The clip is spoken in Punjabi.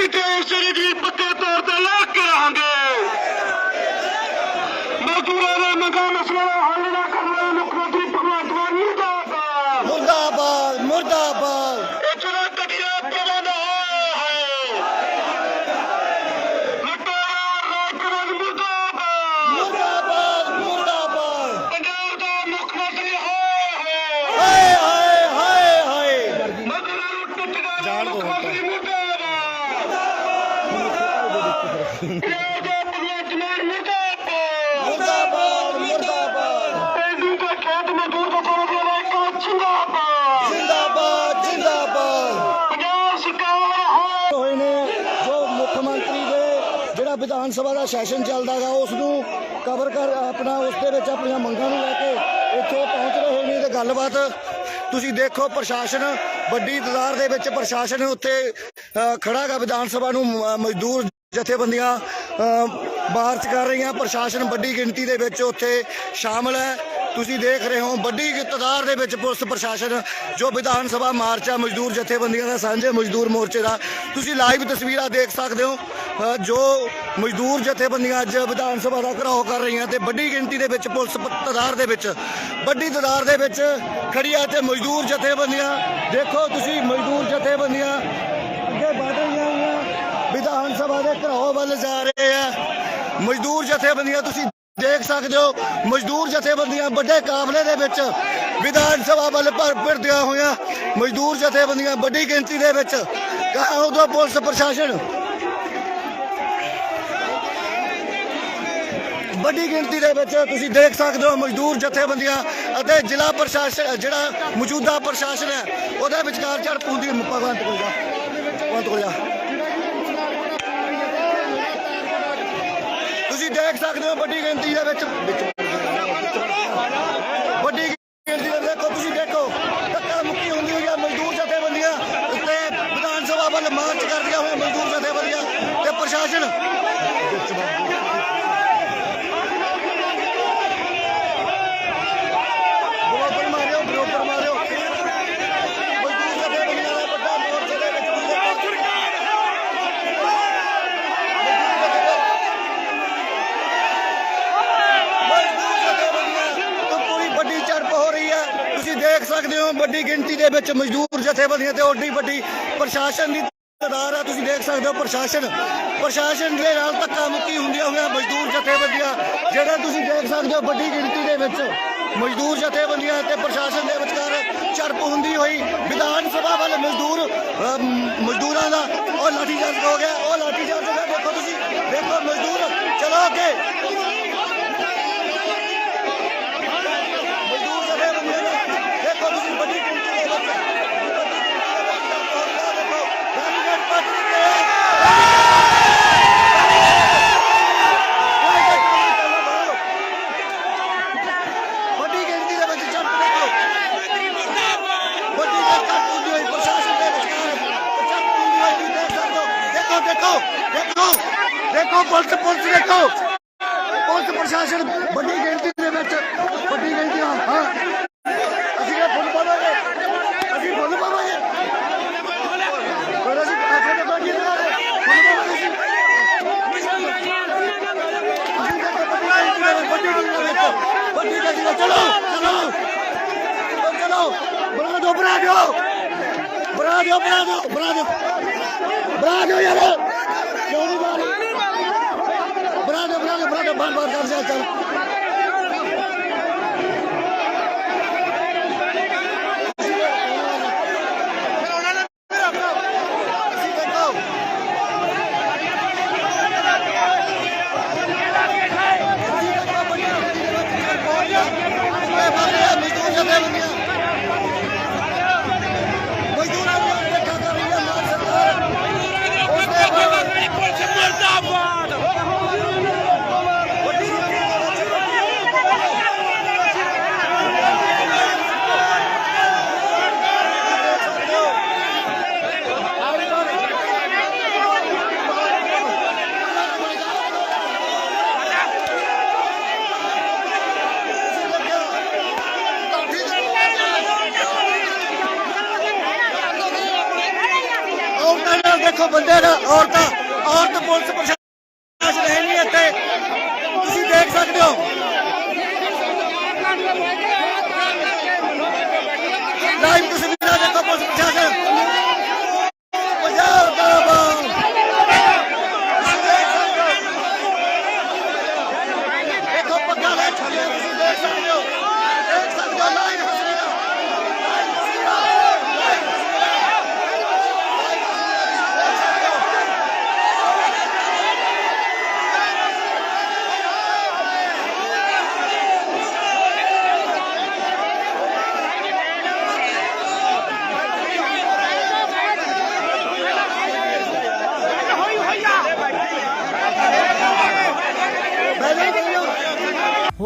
ਅਸੀਂ ਦੇਸ਼ ਦੀ ਪੱਕੇ ਤੌਰ ਤੇ ਲਾ ਕੇ ਰਹਾਂਗੇ ਮਜ਼ਦੂਰਾਂ ਦੇ ਮੰਗਾਂ ਮਸਲੇ ਹੱਲ ਨਾ ਕਰਨਾ ਮੁੱਖ ਮੰਤਰੀ ਭਗਵੰਤ ਮਾਨ, ਮੁਰਦਾਬਾਦ। ਮੁਰਦਾਬਾਦ ਮੁਰਦਾਬਾਦ। ਜਿਹੜਾ ਵਿਧਾਨ ਸਭਾ ਦਾ ਸੈਸ਼ਨ ਚੱਲਦਾਗਾ ਉਸ ਨੂੰ ਕਵਰ ਕਰ ਆਪਣਾ ਉਸ ਦੇ ਵਿੱਚ ਆਪਣੀਆਂ ਮੰਗਾਂ ਨੂੰ ਲੈ ਕੇ ਇੱਥੇ ਪਹੁੰਚ ਰਹੇ ਨੇ ਤੇ ਗੱਲਬਾਤ ਤੁਸੀਂ ਦੇਖੋ ਪ੍ਰਸ਼ਾਸਨ ਵੱਡੀ ਤਦਾਰ ਦੇ ਵਿੱਚ ਪ੍ਰਸ਼ਾਸਨ ਉੱਥੇ ਅ, ਗਾ ਵਿਧਾਨ ਸਭਾ ਨੂੰ ਮਜ਼ਦੂਰ ਜਥੇਬੰਦੀਆਂ ਅ, ਮਾਰਚ ਕਰ ਰਹੀਆਂ ਪ੍ਰਸ਼ਾਸਨ ਵੱਡੀ ਗਿਣਤੀ ਦੇ ਵਿੱਚ ਉੱਥੇ ਸ਼ਾਮਲ ਹੈ। ਤੁਸੀਂ ਦੇਖ ਰਹੇ ਹੋ ਵੱਡੀ ਤਦਾਰ ਦੇ ਵਿੱਚ ਪੁਲਿਸ ਪ੍ਰਸ਼ਾਸਨ ਜੋ ਵਿਧਾਨ ਸਭਾ ਮਾਰਚ ਆ ਮਜ਼ਦੂਰ ਜਥੇਬੰਦੀਆਂ ਦਾ ਸਾਂਝੇ ਮਜ਼ਦੂਰ ਮੋਰਚੇ ਦਾ। ਤੁਸੀਂ ਲਾਈਵ ਤਸਵੀਰਾਂ ਦੇਖ ਸਕਦੇ ਹੋ ਜੋ ਮਜ਼ਦੂਰ ਜਥੇਬੰਦੀਆਂ ਅੱਜ ਵਿਧਾਨ ਸਭਾ ਦਾ ਘਰਾਓ ਕਰ ਰਹੀਆਂ ਤੇ ਵੱਡੀ ਗਿਣਤੀ ਦੇ ਵਿੱਚ ਪੁਲਿਸ ਪ- ਤਦਾਰ ਦੇ ਵਿੱਚ ਵੱਡੀ ਤਦਾਰ ਦੇ ਵਿੱਚ ਖੜੀਆਂ ਤੇ ਮਜ਼ਦੂਰ ਜਥੇਬੰਦੀਆਂ। ਦੇਖੋ ਤੁਸੀਂ ਮਜ਼ਦੂਰ ਜਥੇਬੰਦੀਆਂ ਅੱਗੇ ਵਧ ਰਹੀਆਂ ਵਿਧਾਨ ਸਭਾ ਦੇ ਘਰਾਓ ਵੱਲ ਜਾ ਰਹੇ ਆ। ਮਜ਼ਦੂਰ ਜਥੇਬੰਦੀਆਂ ਤੁਸੀਂ ਦੇਖ ਸਕਦੇ ਹੋ, ਮਜ਼ਦੂਰ ਜਥੇਬੰਦੀਆਂ ਵੱਡੇ ਕਾਫਲੇ ਦੇ ਵਿੱਚ ਵਿਧਾਨ ਸਭਾ ਵੱਲ ਭਰ ਫਿਰਦਿਆਂ ਹੋਈਆਂ। ਮਜ਼ਦੂਰ ਜਥੇਬੰਦੀਆਂ ਵੱਡੀ ਗਿਣਤੀ ਦੇ ਵਿੱਚ ਉਦੋਂ ਪੁਲਿਸ ਪ੍ਰਸ਼ਾਸਨ ਵੱਡੀ ਗਿਣਤੀ ਦੇ ਵਿੱਚ ਤੁਸੀਂ ਦੇਖ ਸਕਦੇ ਹੋ ਮਜ਼ਦੂਰ ਜਥੇਬੰਦੀਆਂ ਅਤੇ ਜ਼ਿਲ੍ਹਾ ਪ੍ਰਸ਼ਾਸਨ, ਜਿਹੜਾ ਮੌਜੂਦਾ ਪ੍ਰਸ਼ਾਸਨ ਹੈ, ਉਹਦੇ ਵਿਚਕਾਰ ਝੜਪ ਹੁੰਦੀ ਭਗਵੰਤ ਕੋਲ ਜਾ, ਭਗਵੰਤ ਕੋਲ ਜਾ ਤੁਸੀਂ ਦੇਖ ਸਕਦੇ ਹੋ ਵੱਡੀ ਗਿਣਤੀ ਦੇ ਵਿੱਚ ਵੱਡੀ ਗਿਣਤੀ ਦੇ ਦੇਖੋ ਤੁਸੀਂ ਦੇਖੋ ਧੱਕਾ ਮੁੱਕੀ ਹੁੰਦੀ ਹੋਈ ਆ ਮਜ਼ਦੂਰ ਜਥੇਬੰਦੀਆਂ ਉੱਤੇ ਵਿਧਾਨ ਸਭਾ ਵੱਲ ਮਾਰਚ ਕਰਦੀਆਂ ਹੋਈਆਂ ਮਜ਼ਦੂਰ ਜਥੇਬੰਦੀਆਂ ਤੇ ਪ੍ਰਸ਼ਾਸਨ ਬਰੋਬਰ ਮਾਰਿਓ ਬਰੋਬਰ ਮਾਰਿਓ ਮਜ਼ਦੂਰ ਜਥੇਬੰਦੀਆਂ ਦਾ ਵੱਡਾ ਮੋਰਚੇ ਦੇ ਵਿੱਚ ਤੁਸੀਂ ਦੇਖੋ ਮਜ਼ਦੂਰ ਜਥੇਬੰਦੀਆਂ ਤੋਂ ਪੂਰੀ ਵੱਡੀ ਝੜਪ ਹੋ ਰਹੀ ਹੈ ਤੁਸੀਂ ਦੇਖ ਸਕਦੇ ਹੋ। ਵੱਡੀ ਗਿਣਤੀ ਦੇ ਵਿੱਚ ਮਜ਼ਦੂਰ, ਜਥੇਬੰਦੀਆਂ ਤੇ ਓਡੀ ਵੱਡੀ ਪ੍ਰਸ਼ਾਸਨ ਦੀ ਤਦਾਰ ਹੈ ਤੁਸੀਂ ਦੇਖ ਸਕਦੇ ਹੋ ਪ੍ਰਸ਼ਾਸਨ ਪ੍ਰਸ਼ਾਸਨ ਦੇ ਨਾਲ ਧੱਕਾ ਮੁੱਕੀ ਹੁੰਦੀਆਂ ਹੋਈਆਂ ਮਜ਼ਦੂਰ, ਜਥੇਬੰਦੀਆਂ। ਜਿਹੜਾ ਤੁਸੀਂ ਦੇਖ ਸਕਦੇ ਹੋ ਵੱਡੀ ਗਿਣਤੀ ਦੇ ਵਿੱਚ ਮਜ਼ਦੂਰ, ਜਥੇਬੰਦੀਆਂ ਤੇ ਪ੍ਰਸ਼ਾਸਨ ਦੇ ਵਿਚਕਾਰ ਝੜਪ ਹੁੰਦੀ ਹੋਈ ਵਿਧਾਨ ਸਭਾ ਵੱਲ ਮਜ਼ਦੂਰ ਮਜ਼ਦੂਰਾਂ ਦਾ ਉਹ ਲਾਠੀਚਾਰਜ ਹੋ ਗਿਆ। ਉਹ ਲਾਠੀਚਾਰਜ ਹੋ ਗਿਆ। ਦੇਖੋ ਤੁਸੀਂ, ਦੇਖੋ ਮਜ਼ਦੂਰ, ਚਲੋ ਅੱਗੇ ਮਜ਼ਦੂਰ ਜਥੇਬੰਦੀਆਂ ਦਾ ਦੇਖੋ ਤੁਸੀਂ ਵੱਡੀ ਗਿਣਤੀ ਦੇ ਵਿੱਚ ਦੇਖੋ ਗਾਂਧੀਗੜ੍ਹ ਪੱਟ ਦਿੱਤੇ ਵੱਡੀ ਗਿਣਤੀ ਦੇ ਵਿੱਚ ਝੜਪ ਦੇਖੋ ਵੱਡੀ ਝੜਪ ਹੁੰਦੀ ਹੋਈ ਪ੍ਰਸ਼ਾਸਨ ਦੇ ਵਿਚਕਾਰ ਝੜਪ ਹੁੰਦੀ ਹੋਈ ਤੁਸੀਂ ਦੇਖ ਸਕਦੇ ਹੋ ਦੇਖੋ ਦੇਖੋ, ਪੁਲਿਸ ਪੁਲਿਸ ਦੇਖੋ। ਪੁਲਿਸ ਪ੍ਰਸ਼ਾਸਨ ਵੱਡੀ ਗਿਣਤੀ ਦੇ ਵਿੱਚ, ਵੱਡੀ ਗਿਣਤੀ ਹਾਂ ਹਾਂ। ਅਸੀਂ ਇਹ ਫੁੱਲ ਪਾਵਾਂਗੇ। ਅਸੀਂ ਫੁੱਲ ਪਾਵਾਂਗੇ। ਪਰ ਅਸੀਂ ਆਖੇ ਤਾਂ ਬਾਕੀ ਨਹੀਂ ਫੁੱਲ ਪਾਵਾਂਗੇ ਅਸੀਂ। ਅਸੀਂ ਤਾਂ ਵੱਡੀ ਗਿਣਤੀ ਦੇ ਵਿੱਚ, ਵੱਡੀ ਗਿਣਤੀ ਦੇ ਵਿੱਚ ਵੱਡੀ ਗਿਣਤੀ ਦੇ ਚਲੋ। ਚਲੋ ਚਲੋ। ਬਣਾ ਦਿਓ ਬਣਾ ਦਿਓ। ਬਣਾ ਦਿਓ ਬਣਾ ਦਿਓ ਬਣਾ ਦਿਓ। ਬਣਾ ਦਿਓ ਯਾਰ। ਕਿਉਂ ਨਹੀਂ ਬਣਾ ਰਹੇ? ਬਣਾ ਦਿਓ ਬਣਾ ਦਿਓ ਬਣਾ ਦਿਓ ਬਾਰ ਬਾਰ ਕਰ ਜਾ ਚੱਲ ਅਸੀਂ ਦੇਖੋ ਅਸੀਂ ਦੇਖੋ ਬੜੀ ਗਿਣਤੀ ਦੇ ਵਿੱਚ ਚੱਲ ਪਹੁੰਚ ਗਿਆ ਇਹ ਬਾਰੇ ਮਜ਼ਦੂਰ ਜਥੇਬੰਦੀਆਂ ਮਜ਼ਦੂਰਾਂ ਨੂੰ ਦੇਖਾ ਕਰ ਰਹੀ ਹੈ ਮਾਨ ਸਰਕਾਰ ਉਸ ਦੇ ਬਾਅਦ ਮੁਰਦਾਬਾਦ ਵੱਡੀ ਗਿਣਤੀ ਦੇ ਵਿੱਚ ਔਰਤਾਂ ਨਾਲ ਦੇਖੋ ਬੰਦੇ ਦਾ ਔਰਤਾਂ ਔਰਤ ਪੁਲਿਸ ਪ੍ਰਸ਼ਾਸਨ ਹੈ ਨਹੀਂ ਇੱਥੇ ਤੁਸੀਂ ਦੇਖ ਸਕਦੇ ਹੋ ਲਾਈਵ ਤਸਵੀਰਾਂ ਦੇਖੋ ਪੁਲਿਸ ਪ੍ਰਸ਼ਾਸਨ ਪੰਜਾਬ ਦਾ ਬਾਮ ਦੇਖੋ ਪੱਕਾ ਲੈ ਛੱਡਿਆ ਤੁਸੀਂ ਦੇਖ ਸਕਦੇ ਹੋ ਦੇਖ ਸਕਦੇ ਹੋ ਲਾਈਵ ਤਸਵੀਰਾਂ ਲਾਈਵ ਤਸਵੀਰਾਂ ਲਾਈਵ